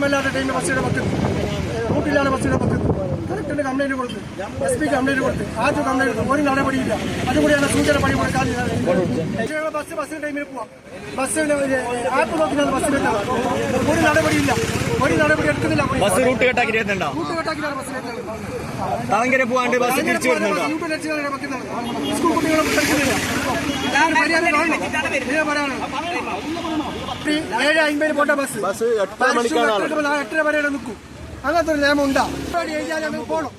ടൈമല്ലാത്ത ടൈമിൽ ബസ്സിയുടെ പക്കത്ത്. റൂട്ടിലാണ് ബസ്സിയുടെ പക്കത്ത്. കലക്ടറിന് കംപ്ലൈന്റ് കൊടുത്ത്. എസ് പിക്ക് കംപ്ലൈന്റ് കൊടുത്ത്. ആദ്യം കംപ്ലൈന്റ് ഒരു നടപടിയില്ല. അതുകൂടിയാണ് സൂചന പണി കൊടുക്കാൻ ബസ് ബസ്സിന്റെ ടൈമിൽ പോവാം. ബസ്സിന് ആപ്പ് നോക്കിയാണ് ബസ്സിലെത്താം ഒരു നടപടിയില്ല. ഒരു നടപടി എടുക്കുന്നില്ല. ബസ് റൂട്ട് കട്ടാക്കി റൂട്ട് കട്ടാക്കിയാണ് പോവാണ്ട് ബസ് തിരിച്ചു വരുന്നുണ്ടോ? സ്കൂൾ കുട്ടികളെ പഠിക്കുന്നില്ല. ഏഴ് അമ്പതിന് പോട്ട ബസ്. ബസ് എട്ടര വരെ നിൽക്കും. അങ്ങനത്തെ ഒരു നിയമം ഉണ്ടാ. എഴുതിയാൽ ഞങ്ങൾക്ക് പോകണം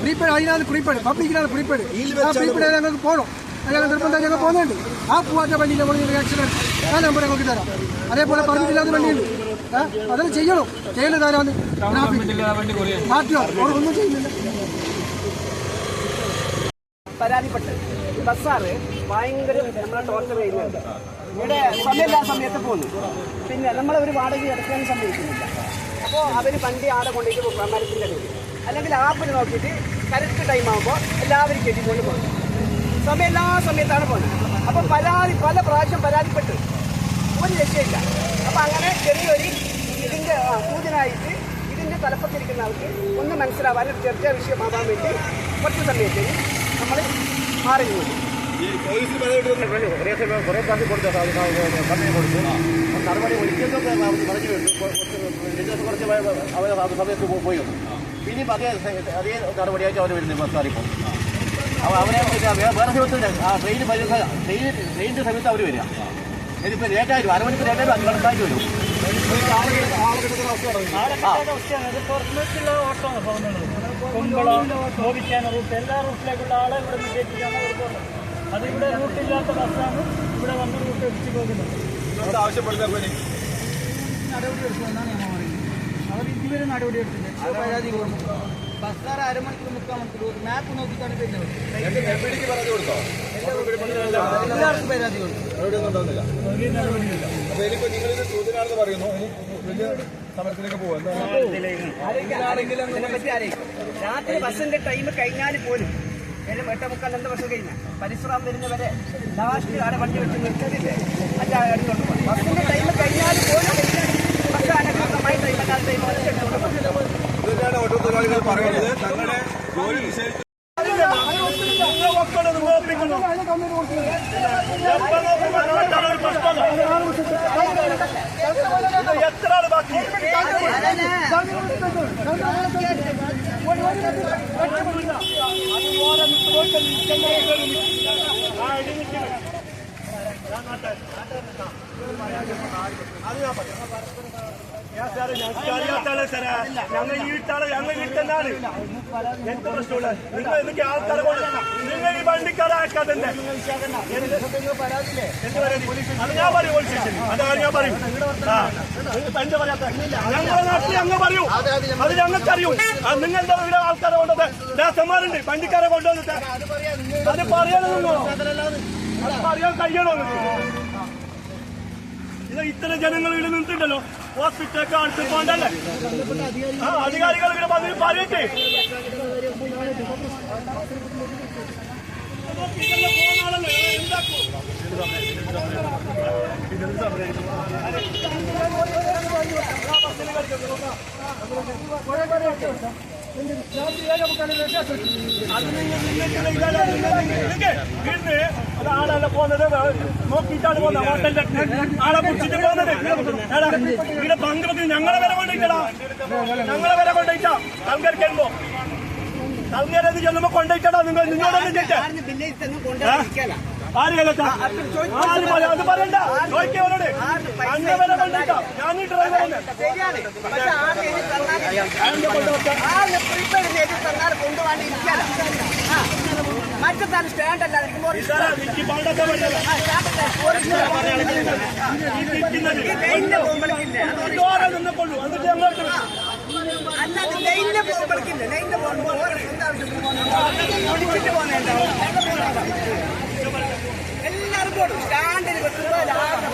പ്രീപെയ്ഡ് അതിനകത്ത് പ്രീപെയ്ഡ് പബ്ലിക്കിനാണ് പ്രീപെയ്ഡ് ആ പ്രീപെയ്ഡ് ഞങ്ങൾക്ക് പോകണം ഞങ്ങൾ നിർബന്ധം ഞങ്ങൾ പോകുന്നുണ്ട്. ആ പോവാത്ത വണ്ടി നമ്മൾ ആക്സിഡന്റ് ആ നമ്പർ ഞങ്ങൾക്ക് തരാം. അതേപോലെ പറഞ്ഞിട്ടില്ലാത്ത വണ്ടിയുണ്ട്. അതെല്ലാം ചെയ്യണോ ചെയ്യണം. ചെയ്യൽ തരാന്ന് മാറ്റുക അവർ ഒന്നും ചെയ്യുന്നില്ല. പരാതിപ്പെട്ട്. ബസ്സാറ് ഭയങ്കര നമ്മളെ ടോർച്ചർ ചെയ്യുന്നുണ്ട്. ഇവിടെ സമയമില്ലാ സമയത്ത് പോകുന്നു. പിന്നെ നമ്മളെ ഒരു വാടക എടുക്കാൻ സമ്മതിക്കുന്നില്ല അപ്പോൾ അവർ വണ്ടി ആടെ കൊണ്ടേക്ക് മരത്തിന്റെ അടിയിൽ അല്ലെങ്കിൽ ആപ്പിൽ നോക്കിയിട്ട് കറക്റ്റ് ടൈം ആകുമ്പോൾ എല്ലാവരും കെട്ടിക്കൊണ്ട് പോകുന്നു സമയം എല്ലാ സമയത്താണ് പോകുന്നത് അപ്പോൾ പരാതി പല പ്രാവശ്യം പരാതിപ്പെട്ട്. ഒരു രക്ഷയില്ല. അപ്പോൾ അങ്ങനെ ചെറിയൊരു ഇതിന്റെ സൂചനായിട്ട് ഇതിന്റെ തലപ്പത്തിരിക്കുന്ന ആൾക്ക് ഒന്ന് മനസ്സിലാവാൻ ഒരു ചർച്ചാ വിഷയമാവാൻ വേണ്ടി കുറച്ച് സമയത്തേക്ക് നമ്മൾ മാറി നിന്നു. കുറേ സമയം കുറേ പ്രാവശ്യം കൊടുത്ത സമയം കൊടുത്തു. നടപടി ഒരിക്കലൊക്കെ പറഞ്ഞു വിട്ടു കുറച്ച് അവർ സമയത്ത് പോയി. പിന്നെ അതേ അതേ നടപടിയായിട്ട് അവർ വരുന്നത് ബസ്സാറിപ്പോൾ അപ്പോൾ അവരെ വേറെ സമയത്ത് ആ ട്രെയിൻ വരുന്ന ട്രെയിൻ ട്രെയിനിന്റെ സമയത്ത് അവർ വരിക. ഇതിപ്പോൾ ലേറ്റായിട്ട് അരമണിക്ക് ലേറ്റായിട്ട് അഞ്ച് മണിക്കായിട്ട് വരും. എല്ലാ റൂട്ടിലേക്കുള്ള ആളെ ഇവിടെ നിന്ന് പോകുന്നത് അത് ഇവിടെ റൂട്ടില്ലാത്ത ബസ്സാണ്. ഇവിടെ വന്ന് റൂട്ട് അടിച്ചു പോകുന്നത്. നടപടി എടുക്കുമെന്നാണ് ഞാൻ പറയുന്നത്. അവർ ഇതുവരെ നടപടി എടുത്തില്ല പരാതി കൊടുത്തു ബസ്സാറ് അരമണിക്കൂർ മുക്കാൽ മണിക്കൂർ. മാപ്പ് നോക്കിയിട്ടാണ് എല്ലാവർക്കും പരാതി. രാത്രി ബസ്സിന്റെ ടൈം കഴിഞ്ഞാൽ പോലും ഏഴും എട്ട് മുക്കാൽ രണ്ട് വർഷം കഴിഞ്ഞ. പരിശ്രമം വരുന്നവരെ ലാസ്റ്റ് ആടെ വണ്ടി വെച്ച് എടുത്തോണ്ട് പോകും ബസ്സിന്റെ ടൈം കഴിഞ്ഞാൽ പോലും ബസ് അനധികൃതമായി ടൈം അല്ലാത്ത ടൈം എടുത്തോണ്ട് പോകും ഇതന്നെയാണ് ഓട്ടോ തൊഴിലാളികൾ പറയുന്നത് തങ്ങളുടെ ജോലി നിഷേധിച്ചു എത്ര ആള് ബാക്കി ഞങ്ങൾ ഈ വീട്ടാളെ ഞങ്ങൾ വീട്ടെന്നാണ് എന്ത് പ്രശ്നമുള്ള നിങ്ങൾ ആൾക്കാരെ നിങ്ങൾ ഈ വണ്ടിക്കാരെ ഞാൻ പറയും പോലീസ് സ്റ്റേഷനിൽ ഞാൻ പറയും. ഞങ്ങളുടെ നാട്ടിൽ അങ്ങ് പറയൂ? അത് ഞങ്ങൾക്ക് അറിയൂ നിങ്ങളുടെ ഇവിടെ ആൾക്കാരെ കൊണ്ടത് ദാസന്മാരുണ്ട്. വണ്ടിക്കാരെ കൊണ്ടുവന്നിട്ട്. അത് പറയാനോ അത് പറയാൻ കഴിയണോ ഇത് ഇത്ര ജനങ്ങൾ ഇവിടെ നിന്നിട്ടുണ്ടല്ലോ. ഹോസ്പിറ്റലൊക്കെ അടുത്ത് പോകണ്ടല്ലേ ആ അധികാരികൾ ഇവിടെ വന്നിട്ട് പറയട്ടെ എന്താക്കൂ വീട്ടിൽ ഒരാളല്ല പോകുന്നത് നോക്കിയിട്ടാണ് പോകുന്നത് ഹോട്ടലിന്റെ ആളെ കുറിച്ചിട്ട് പോകുന്നത് ഇവിടെ പങ്കെടുത്ത് ഞങ്ങളെ വരെ കൊണ്ടിട്ടാ ഞങ്ങളെ വരെ കൊണ്ടിട്ടാ ആൾക്കാർക്ക് വരുമ്പോ ആൾക്കാരെ ചെല്ലുമ്പോ കൊണ്ടിട്ടാ നിങ്ങൾ ചോദിച്ചാ ആര് കലത്താ ആര് പറയാ? അത് പറയണ്ട. ചോദിക്കവരോട് അങ്ങനെ വരെ കൊണ്ടിട്ടാ ഞാൻ ഈ ഡ്രൈവറാണ് ശരിയാണ്. പക്ഷെ ആ എഴുതി തന്നാൽ ആ പ്രിപ്പയർ ചെയ്ത് തന്നാൽ കൊണ്ടുപോകാണ്ട് ഇരിക്കാനോ ആ മറ്റത്താണ് സ്റ്റാൻഡ് അല്ലാതെ. ഇങ്ങോട്ട് ഇതാരാ? എനിക്ക് പണ്ടത്തെ പണ്ടല്ല ആ, stand അല്ല, പോലീസ് ഈ നിൽക്കുന്നത് ഈ ലൈനിന്റെ പോകുമ്പോഴേക്കില്ലേ ചോര നിന്നപ്പോഴും എന്നിട്ട് ഞങ്ങൾ അല്ലാതെ ലൈനിന്റെ പോകുമ്പോഴേക്കില്ല ലൈനിന്റെ പോകുമ്പോൾ ഓരോ സ്വന്തം ആവശ്യത്തിന് പോകുന്നുണ്ടാവും കുടിച്ചിട്ട് പോകുന്നുണ്ടാവും എല്ലാവർക്കും കൊടുക്കും സ്റ്റാൻഡിൽ വെക്കുമ്പോൾ ലാസ്റ്റ്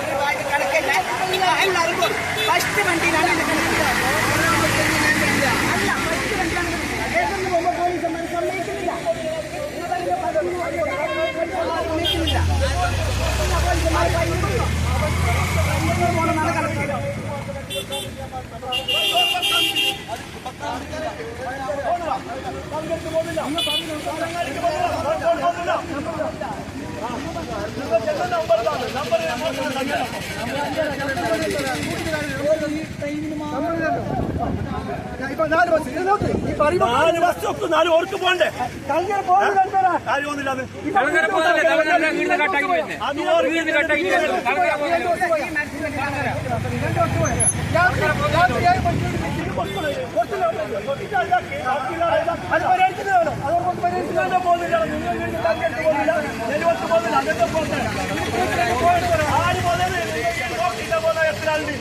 കണക്കില്ല എല്ലാവർക്കും കൊടുക്കും ഫസ്റ്റ് വണ്ടിയിലാണ് കണക്കില്ല അല്ല ഫസ്റ്റ് വണ്ടിയാണ് ഏതൊന്നും പോകുമ്പോൾ പോലീസന്മാർ സമ്മതിക്കുന്നില്ല സമ്മതിക്കുന്നില്ല പോലീസന്മാർ പോകണമെന്നാണ് കണക്ക് ഇപ്പൊ നാല് ബസ് ഇത് നോക്ക് ഈ പറയുമ്പോ നാല് ബസ് ഒക്കെ നാല് ഓർക്ക് പോണ്ടേ കാര്യമൊന്നുമില്ല അത് ಇಸ್ಕೊಂಡು ಹೋದಿಲ್ಲ ನೀವು ನಿನ್ನ ಟಾರ್ಗೆಟ್ ಹೋದಿಲ್ಲ ನಲವತ್ತು ಹೋದಿಲ್ಲ ಅದಕ್ಕೆ ಹೋಗ್ತಾರೆ ಆರು ಹೋದರೆ ಹೋಗ್ತಿದ್ದ ಹೋದ ಹೆಸರಲ್ಲಿ